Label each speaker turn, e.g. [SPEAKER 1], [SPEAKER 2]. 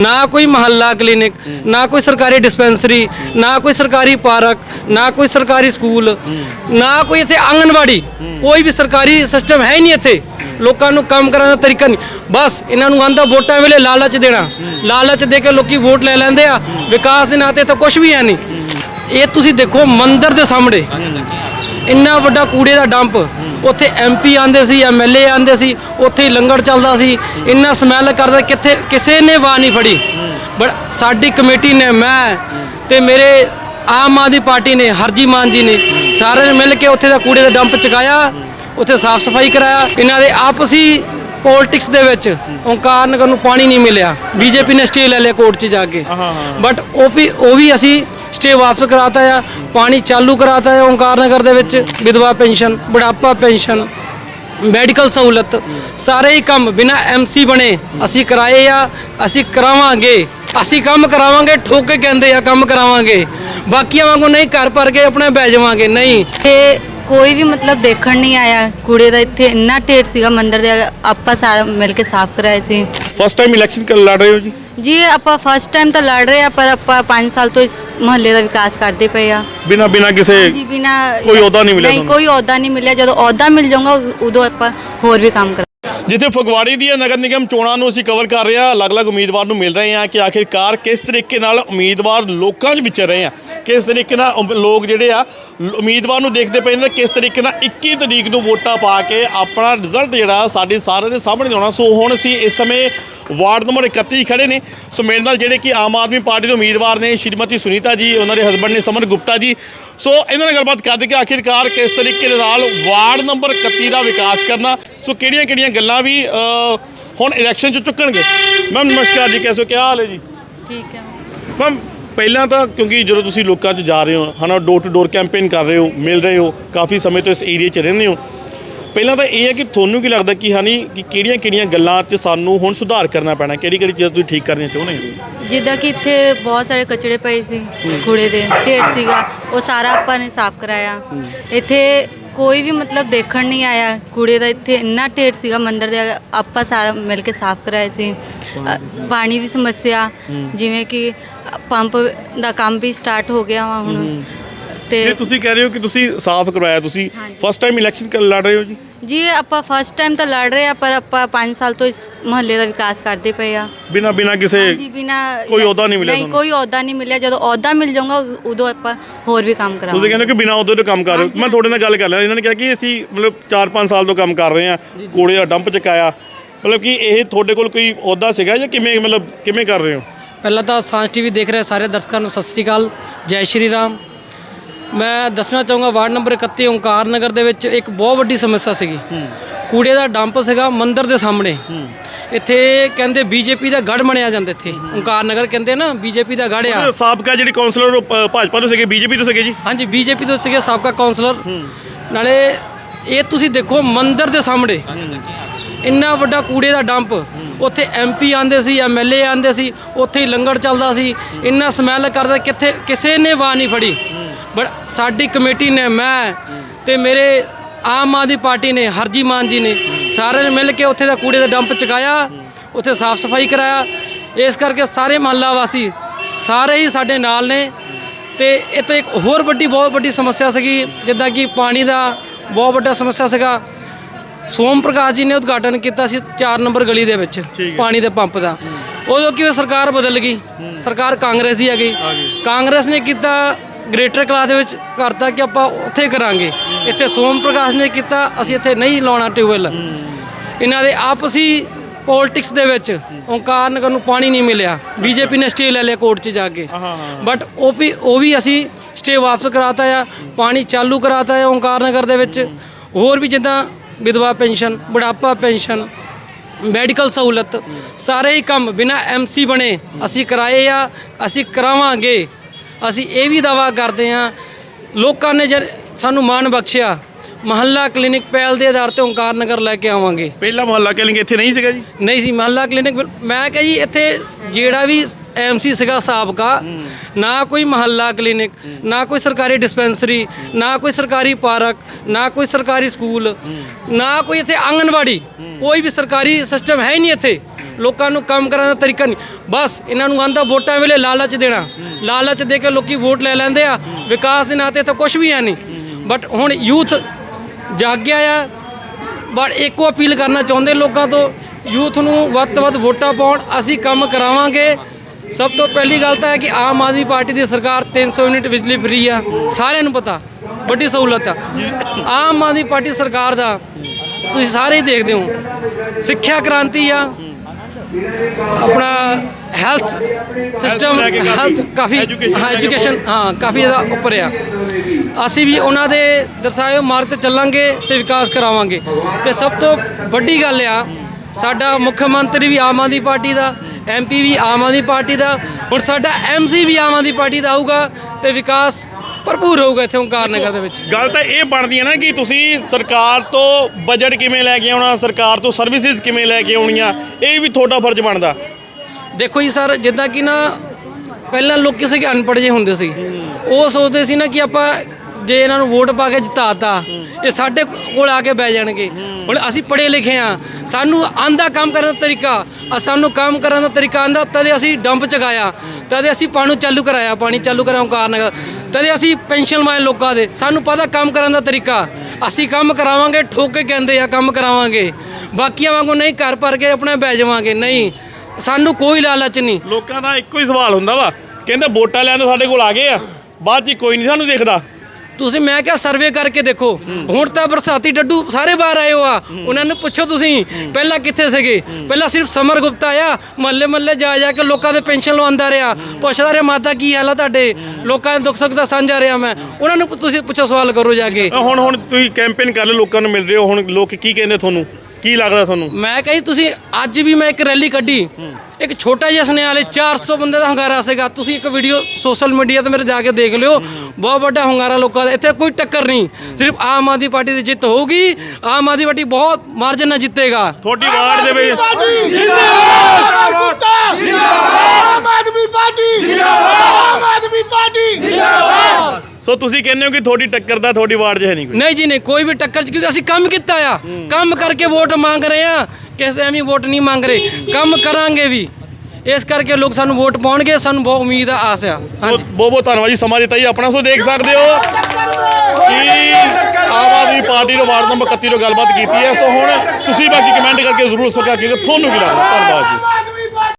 [SPEAKER 1] ਨਾ ਕੋਈ ਮਹੱਲਾ ਕਲੀਨਿਕ, ਨਾ ਕੋਈ ਸਰਕਾਰੀ ਡਿਸਪੈਂਸਰੀ, ਨਾ ਕੋਈ ਸਰਕਾਰੀ ਪਾਰਕ, ਨਾ ਕੋਈ ਸਰਕਾਰੀ ਸਕੂਲ, ਨਾ ਕੋਈ ਇੱਥੇ ਆਂਗਣਵਾੜੀ ਕੋਈ ਵੀ ਸਰਕਾਰੀ ਸਿਸਟਮ ਹੈ ਹੀ ਨਹੀਂ ਇੱਥੇ। ਲੋਕਾਂ ਨੂੰ ਕੰਮ ਕਰਨ ਦਾ ਤਰੀਕਾ ਨਹੀਂ। ਬਸ ਇਹਨਾਂ ਨੂੰ ਆਂਦਾ ਵੋਟਾਂ ਵੇਲੇ ਲਾਲਚ ਦੇਣਾ। ਲਾਲਚ ਦੇ ਕੇ ਲੋਕੀ ਵੋਟ ਲੈ ਲੈਂਦੇ ਆ। ਵਿਕਾਸ ਦੇ ਨਾਂ ਤੇ ਤਾਂ ਕੁਝ ਵੀ ਹੈ ਨਹੀਂ। ਇਹ ਤੁਸੀਂ ਦੇਖੋ ਮੰਦਿਰ ਦੇ ਸਾਹਮਣੇ। ਇੰਨਾ ਵੱਡਾ ਕੂੜੇ ਦਾ ਡੰਪ। ਉੱਥੇ ਐਮਪੀ ਆਂਦੇ ਸੀ ਐਮਐਲਏ ਆਂਦੇ ਸੀ ਉੱਥੇ ਲੰਗਰ ਚੱਲਦਾ ਸੀ। ਇੰਨਾ ਸਮੈਲ ਕਰਦਾ ਕਿੱਥੇ ਕਿਸੇ ਨੇ ਵਾਹ ਨਹੀਂ ਫੜੀ। ਬਟ ਸਾਡੀ ਕਮੇਟੀ ਨੇ ਮੈਂ ਤੇ ਮੇਰੇ ਆਮ ਆਦਮੀ ਪਾਰਟੀ ਨੇ ਹਰਜੀ ਮਾਨ ਜੀ ਨੇ ਸਾਰਿਆਂ ਨੇ ਮਿਲ ਕੇ ਉੱਥੇ ਦਾ ਕੂੜੇ ਦਾ ਡੰਪ ਚੁਕਾਇਆ ਉੱਥੇ ਸਾਫ਼ ਸਫ਼ਾਈ ਕਰਾਇਆ। ਇਹਨਾਂ ਦੇ ਆਪਸੀ ਪੋਲਿਟਿਕਸ ਦੇ ਵਿੱਚ ਓਂਕਾਰ ਨਗਰ ਨੂੰ ਪਾਣੀ ਨਹੀਂ ਮਿਲਿਆ। ਬੀਜੇਪੀ ਨੇ ਸਟੇ ਲੈ ਲਿਆ ਕੋਰਟ 'ਚ ਜਾ ਕੇ। ਬਟ ਉਹ ਵੀ ਉਹ ਵੀ ਅਸੀਂ ਸਟੇ ਵਾਪਸ ਕਰਾਤਾ ਆ ਪਾਣੀ ਚਾਲੂ ਕਰਾਤਾ ਹੈ ਓਂਕਾਰ ਨਗਰ ਦੇ ਵਿੱਚ ਵਿਧਵਾ ਪੈਨਸ਼ਨ ਬੁਢਾਪਾ ਪੈਨਸ਼ਨ ਮੈਡੀਕਲ ਸਹੂਲਤ ਸਾਰੇ ਹੀ ਕੰਮ ਬਿਨਾ ਐਮਸੀ ਬਣੇ ਅਸੀਂ ਕਰਾਏ ਆ ਅਸੀਂ ਕਰਾਵਾਂਗੇ ਅਸੀਂ ਕੰਮ ਕਰਾਵਾਂਗੇ ਠੋਕ ਕੇ ਕਹਿੰਦੇ ਆ ਕੰਮ ਕਰਾਵਾਂਗੇ ਬਾਕੀਆਂ ਵਾਂਗੂ ਨਹੀਂ ਘਰ ਭਰ ਕੇ ਆਪਣੇ ਬਹਿ ਜਾਵਾਂਗੇ ਨਹੀਂ।
[SPEAKER 2] ਤੇ ਕੋਈ ਵੀ ਮਤਲਬ ਦੇਖਣ ਨਹੀਂ ਆਇਆ ਕੂੜੇ ਦਾ ਇੱਥੇ ਇੰਨਾ ਢੇਰ ਸੀਗਾ ਮੰਦਿਰ ਦੇ ਆਪਾਂ ਸਾਰਾ ਮਿਲ ਕੇ ਸਾਫ਼ ਕਰਾਏ ਸੀ।
[SPEAKER 3] ਫਸਟ ਟਾਈਮ ਇਲੈਕਸ਼ਨ ਕਰ ਲੜ ਰਹੇ ਹੋ ਜੀ?
[SPEAKER 2] ਜੀ ਆਪਾਂ ਫਸਟ ਟਾਈਮ ਤਾਂ ਲੜ ਰਹੇ ਆ ਪਰ ਆਪਾਂ 5 ਸਾਲ ਤੋਂ ਇਸ ਮੁਹੱਲੇ ਦਾ ਵਿਕਾਸ ਕਰਦੇ ਪਏ ਆ।
[SPEAKER 3] ਬਿਨਾ ਬਿਨਾ ਕਿਸੇ
[SPEAKER 2] ਜੀ ਬਿਨਾ
[SPEAKER 3] ਕੋਈ ਅਹੁਦਾ ਨਹੀਂ ਮਿਲਿਆ
[SPEAKER 2] ਨਹੀਂ
[SPEAKER 3] ਤੁਹਾਨੂੰ?
[SPEAKER 2] ਕੋਈ ਅਹੁਦਾ ਨਹੀਂ ਮਿਲਿਆ। ਜਦੋਂ ਅਹੁਦਾ ਮਿਲ ਜਾਊਗਾ ਉਦੋਂ ਆਪਾਂ ਹੋਰ ਵੀ ਕੰਮ ਕਰਾਂਗੇ।
[SPEAKER 3] ਜਿੱਥੇ ਫਗਵਾੜੀ ਦੀਆਂ ਨਗਰ ਨਿਗਮ ਚੋਣਾਂ ਨੂੰ ਅਸੀਂ ਕਵਰ ਕਰ ਰਹੇ ਹਾਂ ਅਲੱਗ-ਅਲੱਗ ਉਮੀਦਵਾਰ ਨੂੰ ਮਿਲ ਰਹੇ ਹਾਂ ਕਿ ਆਖਿਰਕਾਰ ਕਿਸ ਤਰੀਕੇ ਨਾਲ ਉਮੀਦਵਾਰ ਲੋਕਾਂ 'ਚ ਵਿਚਰ ਰਹੇ ਆ ਕਿਸ ਤਰੀਕੇ ਨਾਲ ਉਮ- ਲੋਕ ਜਿਹੜੇ ਆ ਲ- ਉਮੀਦਵਾਰ ਨੂੰ ਦੇਖਦੇ ਪਏ ਨੇ ਕਿਸ ਤਰੀਕੇ ਨਾਲ 21 ਤਰੀਕ ਨੂੰ ਵੋਟਾਂ ਪਾ ਕੇ ਆਪਣਾ ਰਿਜ਼ਲਟ ਜਿਹੜਾ ਸਾਡੇ ਸਾਰਿਆਂ ਦੇ ਸਾਹਮਣੇ ਲਿਆਉਣਾ ਸੋ ਹੁਣ ਅਸੀਂ ਇਸ ਸਮੇਂ ਵਾਰਡ ਨੰਬਰ 31 ਖੜੇ ਨੇ। ਸੋ ਮੇਰੇ ਨਾਲ ਜਿਹੜੇ ਕਿ ਆਮ ਆਦਮੀ ਪਾਰਟੀ ਦੇ ਉਮੀਦਵਾਰ ਨੇ ਸ਼੍ਰੀਮਤੀ ਸੁਨੀਤਾ ਜੀ ਉਹਨਾਂ ਦੇ ਹਸਬੰਡ ਨੇ ਸਮਰ ਗੁਪਤਾ ਜੀ। ਸੋ ਇਹਨਾਂ ਨਾਲ ਗੱਲਬਾਤ ਕਰਦੇ ਕਿ ਆਖਿਰਕਾਰ ਕਿਸ ਤਰੀਕੇ ਦੇ ਨਾਲ ਵਾਰਡ ਨੰਬਰ 31 ਦਾ ਵਿਕਾਸ ਕਰਨਾ। ਸੋ ਕਿਹੜੀਆਂ-ਕਿਹੜੀਆਂ ਗੱਲਾਂ ਵੀ ਅ, ਹੁਣ ਇਲੈਕਸ਼ਨ 'ਚ ਚੁੱਕਣਗੇ? ਮੈਮ ਨਮਸਕਾਰ ਜੀ ਕੈਸੋ ਕੀ ਹਾਲ ਹੈ ਜੀ?
[SPEAKER 2] ਠੀਕ ਹੈ।
[SPEAKER 3] ਮੈਮ ਪਹਿਲਾਂ ਤਾਂ ਕਿਉਂਕਿ ਜਦੋਂ ਤੁਸੀਂ ਲੋਕਾਂ 'ਚ ਜਾ ਰਹੇ ਹੋ, ਹਨਾ ਡੋਰ ਟੂ ਡੋਰ ਕੈਂਪੇਨ ਕਰ ਰਹੇ ਹੋ, ਮਿਲ ਰਹੇ ਹੋ, ਕਾਫੀ ਸਮੇਂ ਤੋਂ ਇਸ ਏਰੀਆ 'ਚ ਰਹਿੰਦੇ ਹੋ, ਪਹਿਲਾਂ ਤਾਂ ਇਹ ਹੈ ਕਿ ਤੁਹਾਨੂੰ ਕੀ ਲੱਗਦਾ ਕਿ ਹਾਨੀ, ਕਿ ਕਿਹੜੀਆਂ-ਕਿਹੜੀਆਂ ਗੱਲਾਂ 'ਚ ਸਾਨੂੰ ਹੁਣ ਸੁਧਾਰ ਕਰਨਾ ਪੈਣਾ ਕਿਹੜੀ-ਕਿਹੜੀ ਚੀਜ਼ਾਂ ਤੁਸੀਂ ਠੀਕ ਕਰਨੀਆਂ ਚਾਹੁੰਦੇ ਹੋ?
[SPEAKER 2] ਜਿੱਦਾਂ ਕਿ ਇੱਥੇ ਬਹੁਤ ਸਾਰੇ ਕਚੜੇ ਪਏ ਸੀ, ਕੂੜੇ ਦੇ, ਢੇਰ ਸੀਗਾ, ਉਹ ਸਾਰਾ ਆਪਾਂ ਨੇ ਸਾਫ਼ ਕਰਾਇਆ। ਇੱਥੇ ਕੋਈ ਵੀ ਮਤਲਬ ਦੇਖਣ ਨਹੀਂ ਆਇਆ, ਕੂੜੇ ਦਾ ਇੱਥੇ ਇੰਨਾ ਢੇਰ ਸੀਗਾ, ਮੰਦਰ ਦੇ ਆਪਾਂ ਸਾਰਾ ਮਿਲ ਕੇ ਸਾਫ਼ ਕਰਾਏ ਸੀ। ਪਾਣੀ ਦੀ ਸਮੱਸਿਆ, ਜਿਵੇਂ ਕਿ ਪੰਪ ਦਾ ਕੰਮ ਵੀ ਸਟਾਰਟ ਹੋ ਗਿਆ ਵਾ ਹੁਣ। ਤੇ
[SPEAKER 3] ਜੇ ਤੁਸੀਂ ਕਹਿ ਰਹੇ ਹੋ ਕਿ ਤੁਸੀਂ ਸਾਫ਼ ਕਰਵਾਇਆ ਤੁਸੀਂ। ਫਸਟ ਟਾਈਮ ਇਲੈਕਸ਼ਨ ਕਰ ਲੜ ਰਹੇ ਹੋ ਜੀ?
[SPEAKER 2] ਜੀ ਆਪਾਂ ਫਸਟ ਟਾਈਮ ਤਾਂ ਲੜ ਰਹੇ ਆ ਪਰ ਆਪਾਂ 5 ਸਾਲ ਤੋਂ ਇਸ ਮੁਹੱਲੇ ਦਾ ਵਿਕਾਸ ਕਰਦੇ ਪਏ ਆ।
[SPEAKER 3] ਬਿਨਾ ਬਿਨਾ ਕਿਸੇ
[SPEAKER 2] ਜੀ ਬਿਨਾ
[SPEAKER 3] ਕੋਈ ਅਹੁਦਾ ਨਹੀਂ ਮਿਲਿਆ
[SPEAKER 2] ਨਹੀਂ
[SPEAKER 3] ਤੁਹਾਨੂੰ?
[SPEAKER 2] ਕੋਈ ਅਹੁਦਾ ਨਹੀਂ ਮਿਲਿਆ। ਜਦੋਂ ਅਹੁਦਾ ਮਿਲ ਜਾਊਗਾ ਉਦੋਂ ਆਪਾਂ ਹੋਰ ਵੀ ਕੰਮ
[SPEAKER 3] ਤੁਸੀਂ
[SPEAKER 2] ਕਰਾਂਗੇ
[SPEAKER 3] ਕਹਿੰਦੇ ਹੋ ਕਿ ਬਿਨਾ ਉਦੋਂ ਤੋਂ ਕੰਮ ਕਰ ਰਹੇ ਹੋ। ਮੈਂ ਤੁਹਾਡੇ ਨਾਲ ਗੱਲ ਕਰ ਲਿਆ ਇਹਨਾਂ ਨੇ ਕਿਹਾ ਕਿ ਅਸੀਂ ਮਤਲਬ 4-5 ਸਾਲ ਤੋਂ ਕੰਮ ਕਰ ਰਹੇ ਹਾਂ। ਕੂੜੇ ਦਾ ਡੰਪ ਚਕਾਇਆ। ਮਤਲਬ ਕਿ ਇਹ ਤੁਹਾਡੇ ਕੋਲ ਕੋਈ ਅਹੁਦਾ ਸੀਗਾ ਜਾਂ ਕਿਵੇਂ ਮਤਲਬ ਕਿਵੇਂ ਕਰ ਰਹੇ ਹੋ?
[SPEAKER 1] ਪਹਿਲਾਂ ਤਾਂ ਸਾਂਝ ਟੀਵੀ ਦੇਖ ਰਹੇ ਸਾਰੇ ਦਰਸ਼ਕਾਂ ਨੂੰ ਸਤਿ ਸ੍ਰੀ ਅਕਾਲ ਜੈ ਸ਼੍ਰੀ ਰਾਮ। ਮੈਂ ਦੱਸਣਾ ਚਾਹੂੰਗਾ ਵਾਰਡ ਨੰਬਰ 31 ਓਂਕਾਰ ਨਗਰ ਦੇ ਵਿੱਚ ਇੱਕ ਬਹੁਤ ਵੱਡੀ ਸਮੱਸਿਆ ਸੀਗੀ। ਕੂੜੇ ਦਾ ਡੰਪ ਸੀਗਾ ਮੰਦਿਰ ਦੇ ਸਾਹਮਣੇ। ਇੱਥੇ ਕਹਿੰਦੇ ਬੀਜੇਪੀ ਦਾ ਗੜ ਬਣਿਆ ਜਾਂਦਾ ਇੱਥੇ। ਓਂਕਾਰ ਨਗਰ ਕਹਿੰਦੇ ਨਾ ਬੀਜੇਪੀ ਦਾ ਗੜ ਆ।
[SPEAKER 3] ਸਾਬਕਾ ਜਿਹੜੀ ਕਾਉਂਸਲਰ ਭਾਜਪਾ ਤੋਂ ਸੀਗੇ ਬੀਜੇਪੀ ਤੋਂ ਸੀਗੇ ਜੀ।
[SPEAKER 1] ਹਾਂਜੀ ਬੀਜੇਪੀ ਤੋਂ ਸੀਗੇ ਸਾਬਕਾ ਕਾਉਂਸਲਰ ਨਾਲੇ ਇਹ ਤੁਸੀਂ ਦੇਖੋ ਮੰਦਿਰ ਦੇ ਸਾਹਮਣੇ ਇੰਨਾ ਵੱਡਾ ਕੂੜੇ ਦਾ ਡੰਪ। ਉੱਥੇ ਐਮਪੀ ਆਂਦੇ ਸੀ ਐਮਐਲਏ ਆਂਦੇ ਸੀ, ਉੱਥੇ ਹੀ ਲੰਗਰ ਚੱਲਦਾ ਸੀ। ਇੰਨਾ ਸਮੈਲ ਕਰਦਾ ਕਿੱਥੇ, ਕਿਸੇ ਨੇ ਵਾਹ ਨਹੀਂ ਫੜੀ। ਬਟ ਸਾਡੀ ਕਮੇਟੀ ਨੇ, ਮੈਂ ਤੇ ਮੇਰੇ ਆਮ ਆਦਮੀ ਪਾਰਟੀ ਨੇ, ਹਰਜੀ ਮਾਨ ਜੀ ਨੇ, ਸਾਰਿਆਂ ਨੇ ਮਿਲ ਕੇ ਉੱਥੇ ਦਾ ਕੂੜੇ ਦਾ ਡੰਪ ਚੁਕਾਇਆ, ਉੱਥੇ ਸਾਫ਼ ਸਫ਼ਾਈ ਕਰਾਇਆ। ਇਸ ਕਰਕੇ ਸਾਰੇ ਮਹੱਲਾ ਵਾਸੀ ਸਾਰੇ ਹੀ ਸਾਡੇ ਨਾਲ ਨੇ। ਤੇ ਇਹ ਤੋਂ ਇੱਕ ਹੋਰ ਵੱਡੀ, ਬਹੁਤ ਵੱਡੀ ਸਮੱਸਿਆ ਸੀਗੀ, ਜਿੱਦਾਂ ਕਿ ਪਾਣੀ ਦਾ ਬਹੁਤ ਵੱਡਾ ਸਮੱਸਿਆ ਸੀਗਾ। ਸੋਮ ਪ੍ਰਕਾਸ਼ ਜੀ ਨੇ ਉਦਘਾਟਨ ਕੀਤਾ ਸੀ 4 ਨੰਬਰ ਗਲੀ ਦੇ ਵਿੱਚ ਪਾਣੀ ਦੇ ਪੰਪ ਦਾ। ਉਦੋਂ ਕਿਵੇਂ ਸਰਕਾਰ ਬਦਲ ਗਈ? ਸਰਕਾਰ ਕਾਂਗਰਸ ਦੀ ਆ ਗਈ। ਕਾਂਗਰਸ ਨੇ ਕੀਤਾ ਗ੍ਰੇਟਰ ਕਲਾਸ ਦੇ ਵਿੱਚ ਕਰਤਾ ਕਿ ਆਪਾਂ ਉੱਥੇ ਕਰਾਂਗੇ। ਇੱਥੇ ਸੋਮ ਪ੍ਰਕਾਸ਼ ਨੇ ਕੀਤਾ ਅਸੀਂ ਇੱਥੇ ਨਹੀਂ ਲਾਉਣਾ ਟਿਊਬਵੈੱਲ। ਇਹਨਾਂ ਦੇ ਆਪਸੀ ਪੋਲਿਟਿਕਸ ਦੇ ਵਿੱਚ ਓਂਕਾਰ ਨਗਰ ਨੂੰ ਪਾਣੀ ਨਹੀਂ ਮਿਲਿਆ। ਬੀਜੇਪੀ ਨੇ ਸਟੇ ਲੈ ਲਿਆ ਕੋਰਟ 'ਚ ਜਾ ਕੇ। ਬਟ ਉਹ ਵੀ ਉਹ ਵੀ ਅਸੀਂ ਸਟੇ ਵਾਪਸ ਕਰਾਤਾ ਆ। ਪਾਣੀ ਚਾਲੂ ਕਰਾਤਾ ਆ ਓਂਕਾਰ ਨਗਰ ਦੇ ਵਿੱਚ। ਹੋਰ ਵੀ ਜਿੱਦਾਂ ਵਿਧਵਾ ਪੈਨਸ਼ਨ ਬੁਢਾਪਾ ਪੈਨਸ਼ਨ ਮੈਡੀਕਲ ਸਹੂਲਤ ਸਾਰੇ ਹੀ ਕੰਮ ਬਿਨਾ ਐਮਸੀ ਬਣੇ ਅਸੀਂ ਕਰਾਏ ਆ ਅਸੀਂ ਕਰਾਵਾਂਗੇ। ਅਸੀਂ ਇਹ ਵੀ ਦਾਵਾ ਕਰਦੇ ਆ ਲੋਕਾਂ ਨੇ ਸਾਨੂੰ ਮਾਣ ਬਖਸ਼ਿਆ ਮਹੱਲਾ ਕਲੀਨਿਕ ਪਹਿਲ ਦੇ ਆਧਾਰ ਤੇ ਓਂਕਾਰ ਨਗਰ ਲੈ ਕੇ ਆਵਾਂਗੇ।
[SPEAKER 3] ਪਹਿਲਾ ਮੁਹੱਲਾ ਕਲਿੰਗ ਇੱਥੇ ਨਹੀਂ ਸੀਗਾ ਜੀ?
[SPEAKER 1] ਨਹੀਂ ਸੀ ਮਹੱਲਾ ਕਲੀਨਿਕ ਮੈਂ ਕਹਾਂ ਜੀ ਇੱਥੇ ਜਿਹੜਾ ਵੀ ਐਮਸੀ ਸੀਗਾ ਸਾਬਕਾ। ਨਾ ਕੋਈ ਮਹੱਲਾ ਕਲੀਨਿਕ ਨਾ ਕੋਈ ਸਰਕਾਰੀ ਡਿਸਪੈਂਸਰੀ ਨਾ ਕੋਈ ਸਰਕਾਰੀ ਪਾਰਕ ਨਾ ਕੋਈ ਸਰਕਾਰੀ ਸਕੂਲ ਨਾ ਕੋਈ ਇੱਥੇ ਆਂਗਣਵਾੜੀ ਕੋਈ ਵੀ ਸਰਕਾਰੀ ਸਿਸਟਮ ਹੈ ਹੀ ਨਹੀਂ ਇੱਥੇ। ਲੋਕਾਂ ਨੂੰ ਕੰਮ ਕਰਨ ਦਾ ਤਰੀਕਾ ਨਹੀਂ। ਬਸ ਇਹਨਾਂ ਨੂੰ ਆਂਦਾ ਵੋਟਾਂ ਵੇਲੇ ਲਾਲਚ ਦੇਣਾ। ਲਾਲਚ ਦੇ ਕੇ ਲੋਕੀ ਵੋਟ ਲੈ ਲੈਂਦੇ ਆ। ਵਿਕਾਸ ਦੇ ਨਾਂ ਤੇ ਤਾਂ ਕੁਝ ਵੀ ਹੈ ਨਹੀਂ। ਬਟ ਹੁਣ ਯੂਥ ਜਾਗਿਆ ਆ। ਬਟ ਇੱਕੋ ਅਪੀਲ ਕਰਨਾ ਚਾਹੁੰਦੇ ਲੋਕਾਂ ਤੋਂ ਯੂਥ ਨੂੰ ਵੱਧ ਤੋਂ ਵੱਧ ਵੋਟਾਂ ਪਾਉਣ। ਅਸੀਂ ਕੰਮ ਕਰਾਵਾਂਗੇ। ਸਭ ਤੋਂ ਪਹਿਲੀ ਗੱਲ ਤਾਂ ਹੈ ਕਿ ਆਮ ਆਦਮੀ ਪਾਰਟੀ ਦੀ ਸਰਕਾਰ 300 ਯੂਨਿਟ ਬਿਜਲੀ ਫਰੀ ਆ ਸਾਰਿਆਂ ਨੂੰ ਪਤਾ ਵੱਡੀ ਸਹੂਲਤ ਆ। ਆਮ ਆਦਮੀ ਪਾਰਟੀ ਸਰਕਾਰ ਦਾ ਤੁਸੀਂ ਸਾਰੇ ਹੀ ਦੇਖਦੇ ਹੋ ਸਿੱਖਿਆ ਕ੍ਰਾਂਤੀ ਆ ਆਪਣਾ ਹੈਲਥ ਸਿਸਟਮ ਹੈਲਥ ਕਾਫੀ ਐਜੂਕੇਸ਼ਨ ਹਾਂ ਕਾਫੀ। ਜ਼ਿਆਦਾ ਉੱਪਰ ਆ। ਅਸੀਂ ਵੀ ਉਹਨਾਂ ਦੇ ਦਰਸਾਏ ਮਾਰਗ ਤੇ ਚੱਲਾਂਗੇ ਤੇ ਵਿਕਾਸ ਕਰਾਵਾਂਗੇ। ਤੇ ਸਭ ਤੋਂ ਵੱਡੀ ਗੱਲ ਆ ਸਾਡਾ ਮੁੱਖ ਮੰਤਰੀ ਵੀ ਆਮ ਆਦਮੀ ਪਾਰਟੀ ਦਾ ਐਮਪੀ ਵੀ ਆਮ ਆਦਮੀ ਪਾਰਟੀ ਦਾ ਹੁਣ ਸਾਡਾ ਐਮਸੀ ਵੀ ਆਮ ਆਦਮੀ ਪਾਰਟੀ ਦਾ ਆਊਗਾ ਤੇ ਵਿਕਾਸ ਭਰਪੂਰ ਹੋਊਗਾ ਇੱਥੇ ਓਂਕਾਰ ਨਗਰ ਦੇ ਵਿੱਚ।
[SPEAKER 3] ਗੱਲ ਤਾਂ ਇਹ ਬਣਦੀ ਹੈ ਨਾ ਕਿ ਤੁਸੀਂ ਸਰਕਾਰ ਤੋਂ ਬਜਟ ਕਿਵੇਂ ਲੈ ਕੇ ਆਉਣਾ ਸਰਕਾਰ ਤੋਂ ਸਰਵਿਸਿਜ਼ ਕਿਵੇਂ ਲੈ ਕੇ ਆਉਣੀਆਂ ਇਹ ਵੀ ਤੁਹਾਡਾ ਫਰਜ਼ ਬਣਦਾ।
[SPEAKER 1] ਦੇਖੋ ਜੀ ਸਰ ਜਿੱਦਾਂ ਕਿ ਨਾ ਪਹਿਲਾਂ ਲੋਕੀ ਸੀ ਕਿ ਅਨਪੜ੍ਹ ਜੇ ਹੁੰਦੇ ਸੀ। ਉਹ ਸੋਚਦੇ ਸੀ ਨਾ ਕਿ ਆਪਾਂ ਜੇ ਇਹਨਾਂ ਨੂੰ ਵੋਟ ਪਾ ਕੇ ਜਿਤਾਤਾ, ਇਹ ਸਾਡੇ ਕੋਲ ਆ ਕੇ ਬਹਿ ਜਾਣਗੇ। ਹੁਣ ਅਸੀਂ ਪੜ੍ਹੇ ਲਿਖੇ ਆ ਸਾਨੂੰ ਆਂਦਾ ਕੰਮ ਕਰਨ ਦਾ ਤਰੀਕਾ, ਅ ਸਾਨੂੰ ਕੰਮ ਕਰਨ ਦਾ ਤਰੀਕਾ ਆਂਦਾ, ਤਦੇ ਅਸੀਂ ਡੰਪ ਚਗਾਇਆ ਤਦੇ ਅਸੀਂ ਪਾਣੀ ਚਾਲੂ ਕਰਾਇਆ, ਪਾਣੀ ਚਾਲੂ ਕਰਾਉਣ ਕਾਰਨ। ਨਗਰ ਤਦੇ ਅਸੀਂ ਪੈਨਸ਼ਨ ਮਾਏ ਲੋਕਾਂ ਦੇ, ਸਾਨੂੰ ਪਤਾ ਕੰਮ ਕਰਨ ਦਾ ਤਰੀਕਾ। ਅਸੀਂ ਕੰਮ ਕਰਾਵਾਂਗੇ, ਠੋਕੇ ਕਹਿੰਦੇ ਆ, ਕੰਮ ਕਰਾਵਾਂਗੇ। ਬਾਕੀਆਂ ਵਾਂਗੂ ਨਹੀਂ, ਘਰ ਭਰ ਕੇ ਆਪਣੇ ਬਹਿ ਜਾਵਾਂਗੇ। ਨਹੀਂ, ਸਾਨੂੰ ਕੋਈ ਲਾਲਚ ਨਹੀਂ।
[SPEAKER 3] ਲੋਕਾਂ ਦਾ ਇੱਕੋ ਹੀ ਸਵਾਲ ਹੁੰਦਾ ਵਾ। ਕਹਿੰਦੇ ਵੋਟਾਂ ਲੈਣ ਤੋਂ ਸਾਡੇ ਕੋਲ ਆ ਗਏ ਆ। ਬਾਅਦ 'ਚ ਕੋਈ ਨਹੀਂ ਸਾਨੂੰ ਦੇਖਦਾ।
[SPEAKER 1] ਤੁਸੀਂ ਮੈਂ ਕਿਹਾ ਸਰਵੇ ਕਰਕੇ ਦੇਖੋ। ਹੁਣ ਤਾਂ ਬਰਸਾਤੀ ਡੱਡੂ ਸਾਰੇ ਬਾਹਰ ਆਏ ਹੋ ਆ ਉਹਨਾਂ ਨੂੰ ਪੁੱਛੋ ਤੁਸੀਂ, ਪਹਿਲਾਂ ਕਿੱਥੇ ਸੀਗੇ? ਪਹਿਲਾਂ ਸਿਰਫ ਸਮਰ ਗੁਪਤਾ ਆਇਆ ਮਹੱਲੇ ਮਹੱਲੇ ਜਾ ਜਾ ਕੇ ਲੋਕਾਂ ਦੇ ਪੈਨਸ਼ਨ ਲਵਾਉਂਦਾ ਰਿਹਾ। ਪੁੱਛਦਾ ਰਿਹਾ, ਮਾਤਾ ਕੀ ਹਾਲ ਆ ਤੁਹਾਡੇ? ਲੋਕਾਂ ਦੇ ਦੁੱਖ ਸੁੱਖ ਦਾ ਸਾਂਝਾ ਰਿਹਾ ਮੈਂ। ਉਹਨਾਂ ਨੂੰ ਤੁਸੀਂ ਪੁੱਛੋ ਸਵਾਲ ਕਰੋ ਜਾ ਕੇ।
[SPEAKER 3] ਹੁਣ ਹੁਣ ਤੁਸੀਂ ਕੈਂਪੇਨ ਕਰ ਲਓ, ਲੋਕਾਂ ਨੂੰ ਮਿਲ ਰਹੇ ਹੋ। ਹੁਣ ਲੋਕ ਕੀ ਕਹਿੰਦੇ ਤੁਹਾਨੂੰ? ਕੀ ਲੱਗਦਾ ਤੁਹਾਨੂੰ?
[SPEAKER 1] ਮੈਂ ਕਹੀ ਤੁਸੀਂ ਅੱਜ ਵੀ ਮੈਂ ਇੱਕ ਰੈਲੀ ਕੱਢੀ। ਇੱਕ ਛੋਟਾ ਜਿਹਾ ਸੁਨੇਹਾ ਵਾਲੇ 400 ਬੰਦੇ ਦਾ ਹੰਗਾਰਾ ਸੀਗਾ। ਤੁਸੀਂ ਇੱਕ ਵੀਡੀਓ ਸੋਸ਼ਲ ਮੀਡੀਆ ਤੇ ਮੇਰੇ ਜਾ ਕੇ ਦੇਖ ਲਿਓ। ਬਹੁਤ ਵੱਡਾ ਹੰਗਾਰਾ ਲੋਕਾਂ ਦਾ। ਇੱਥੇ ਕੋਈ ਟੱਕਰ ਨਹੀਂ। ਸਿਰਫ ਆਮ ਆਦਮੀ ਪਾਰਟੀ ਦੀ ਜਿੱਤ ਹੋਊਗੀ। ਆਮ ਆਦਮੀ ਪਾਰਟੀ ਬਹੁਤ ਮਾਰਜਨ ਨਾਲ ਜਿੱਤੇਗਾ।
[SPEAKER 3] ਤੁਹਾਡੀ ਵਾਰਡ ਦੇ ਵਿੱਚ
[SPEAKER 4] ਪਾਰਟੀ ਜਿੰਦਾਬਾਦ ਆਮ ਆਦਮੀ ਪਾਰਟੀ
[SPEAKER 3] ਸੋ ਤੁਸੀਂ ਕਹਿੰਦੇ ਹੋ ਕਿ ਤੁਹਾਡੀ ਟੱਕਰ ਦਾ ਤੁਹਾਡੀ ਵਾਰਡ 'ਚ ਹੈ ਨਹੀਂ ਕੋਈ?
[SPEAKER 1] ਨਹੀਂ ਜੀ ਨਹੀਂ ਕੋਈ ਵੀ ਟੱਕਰ ਚ ਕਿਉਂਕਿ ਅਸੀਂ ਕੰਮ ਕੀਤਾ ਆ। ਕੰਮ ਕਰਕੇ ਵੋਟ ਮੰਗ ਰਹੇ ਆ। ਕਿਸੇ ਐਵੇਂ ਵੋਟ ਨਹੀਂ ਮੰਗ ਰਹੇ। ਕੰਮ ਕਰਾਂਗੇ ਵੀ। ਇਸ ਕਰਕੇ ਲੋਕ ਸਾਨੂੰ ਵੋਟ ਪਾਉਣਗੇ ਸਾਨੂੰ ਬਹੁਤ ਉਮੀਦ ਆ ਆਸ ਆ।
[SPEAKER 3] ਸੋ
[SPEAKER 1] ਹਾਂਜੀ।
[SPEAKER 3] ਬਹੁਤ ਬਹੁਤ ਧੰਨਵਾਦ ਜੀ ਸਮਾਂ ਦਿੱਤਾ ਜੀ ਆਪਣਾ। ਸੋ ਦੇਖ ਸਕਦੇ ਹੋ ਕਿ ਆਮ ਆਦਮੀ ਪਾਰਟੀ ਦੇ ਵਾਰਡ ਨੰਬਰ 31 ਤੋਂ ਗੱਲਬਾਤ ਕੀਤੀ ਹੈ। ਸੋ ਹੁਣ ਤੁਸੀਂ ਬਾਕੀ ਕਮੈਂਟ ਕਰਕੇ ਜ਼ਰੂਰ ਦੱਸੋ ਕਿ ਤੁਹਾਨੂੰ ਕੀ ਲੱਗਦਾ। ਧੰਨਵਾਦ ਜੀ।